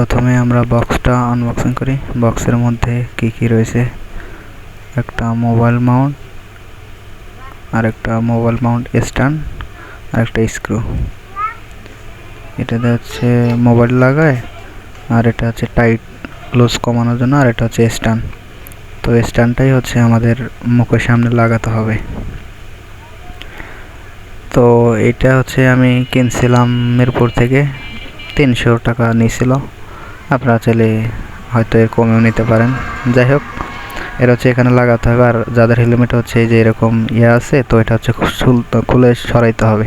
প্রথমে আমরা বক্সটা আনবক্সিং করি। বক্সের মধ্যে কি কি রয়েছে? একটা মোবাইল মাউন্ট আর একটা মোবাইল মাউন্ট স্ট্যান্ড আর একটা স্ক্রু এটাতে হচ্ছে মোবাইল লাগায়, আর এটা হচ্ছে টাইট লুজ কমানোর জন্য, আর এটা হচ্ছে স্ট্যান্ড তো স্ট্যান্ডটাই হচ্ছে আমাদের মুখের সামনে লাগাতে হবে। তো এটা হচ্ছে আমি কিনছিলাম মিরপুর থেকে, তিনশো টাকা নিয়েছিল। আপনারা চাইলে হয়তো এর কমেও নিতে পারেন। যাই হোক এর হচ্ছে এখানে লাগাতে হবে। আর যাদের হেলমেট হচ্ছে এই যে এরকম ইয়ে আছে, তো এটা হচ্ছে খুলে সরাইতে হবে।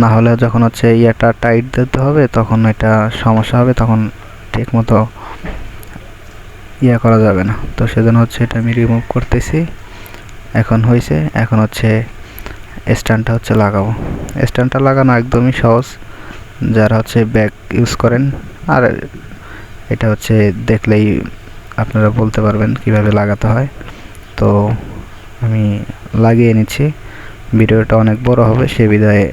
না হলে যখন হচ্ছে ইয়েটা টাইট দিতে হবে, তখন এটা সমস্যা হবে, তখন ঠিক মতো ইয়ে করা যাবে না। তো সেজন্য হচ্ছে এটা আমি রিমুভ করতেছি। এখন হয়েছে এখন হচ্ছে স্ট্যান্ডটা হচ্ছে লাগাবো। স্ট্যান্ডটা লাগানো একদমই সহজ। যারা হচ্ছে ব্যাগ ইউজ করেন আর এটা হচ্ছে দেখলেই আপনারা বলতে পারবেন কীভাবে লাগাতে হয়। তো আমি লাগিয়ে নিচ্ছি। ভিডিওটা অনেক বড় হবে, সে বিধায়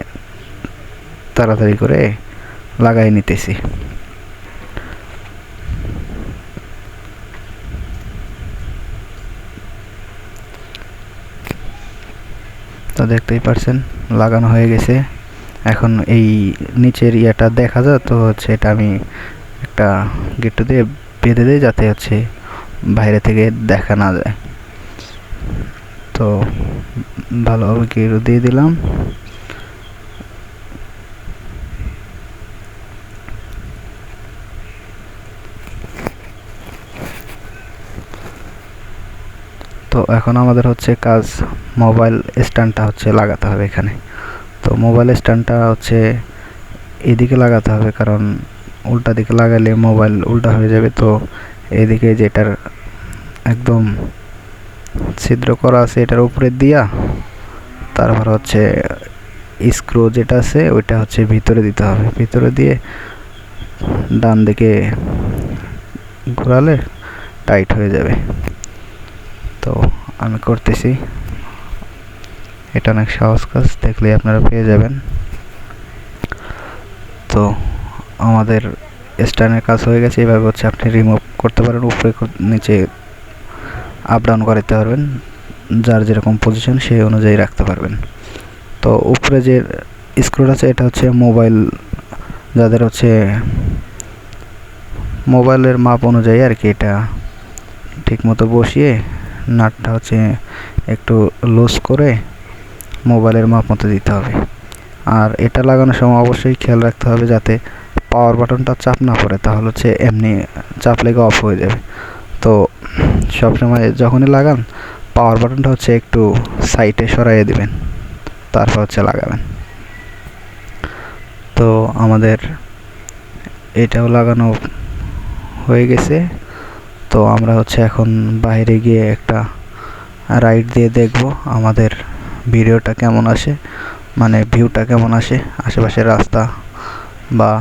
তাড়াতাড়ি করে লাগাই নিতেছি। তো দেখতেই পারছেন, লাগানো হয়ে গেছে। এখন এই নিচের ইয়েটা দেখা যায় তো হচ্ছে এটা আমি একটা গেটু দিয়ে বেঁধে দিই যাতে হচ্ছে বাইরে থেকে দেখা না যায়। তো ভালোভাবে গেরু দিয়ে দিলাম। তো এখন আমাদের হচ্ছে কাজ, মোবাইল স্ট্যান্ডটা হচ্ছে লাগাতে হবে এখানে। তো মোবাইল স্ট্যান্ডটা হচ্ছে এদিকে লাগাতে হবে, কারণ উল্টা দিকে লাগালে মোবাইল উল্টা হয়ে যাবে। তো এদিকে যেটার একদম ছিদ্র করা আছে, এটার উপরে দিয়া তারপর হচ্ছে স্ক্রু যেটা আছে, ওইটা হচ্ছে ভিতরে দিতে হবে। ভিতরে দিয়ে ডান দিকে ঘোরালে টাইট হয়ে যাবে। তো আমি করতেছি। এটা অনেক সহজ কাজ দেখলে আপনারা পেয়ে যাবেন। তো আমাদের স্ট্যান্ডের কাজ হয়ে গেছে এভাবে হচ্ছে আপনি রিমুভ করতে পারেন, উপরে নিচে আপ ডাউন করাতে পারবেন, যার যেরকম পজিশন সেই অনুযায়ী রাখতে পারবেন। তো উপরে যে স্ক্রুটা আছে, এটা হচ্ছে মোবাইল যাদের হচ্ছে মোবাইলের মাপ অনুযায়ী আর কি এটা ঠিকমতো বসিয়ে, নাটটা হচ্ছে একটু লুজ করে মোবাইলের মাপ মতো দিতে হবে। আর এটা লাগানোর সময় অবশ্যই খেয়াল রাখতে হবে যাতে পাওয়ার বাটনটা চাপ না পড়ে, তাহলে হচ্ছে এমনি চাপ লেগে অফ হয়ে যাবে। তো সবসময় যখনই লাগান পাওয়ার বাটনটা হচ্ছে একটু সাইডে সরাইয়ে দিবেন, তারপর হচ্ছে লাগাবেন। তো আমাদের এটাও লাগানো হয়ে গেছে। তো আমরা হচ্ছে এখন বাইরে গিয়ে একটা রাইড দিয়ে দেখব আমাদের ভিডিওটা কেমন আসে মানে ভিউটা কেমন আসে, আশেপাশের রাস্তা বা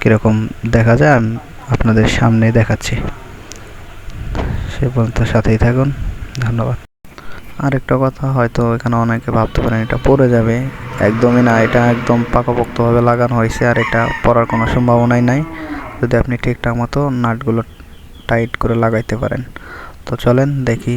কীরকম দেখা যায়, আমি আপনাদের সামনে দেখাচ্ছি। সে পর্যন্ত সাথেই থাকুন, ধন্যবাদ। আরেকটা কথা হয়তো এখানে অনেকে ভাবতে পারেন, এটা পড়ে যাবে। একদমই না, এটা একদম পাকাপোক্তভাবে লাগানো হয়েছে, আর এটা পড়ার কোনো সম্ভাবনাই নাই। যদি আপনি ঠিকঠাক মতো নাটগুলো টাইট করে লাগাইতে পারেন। তো চলেন দেখি।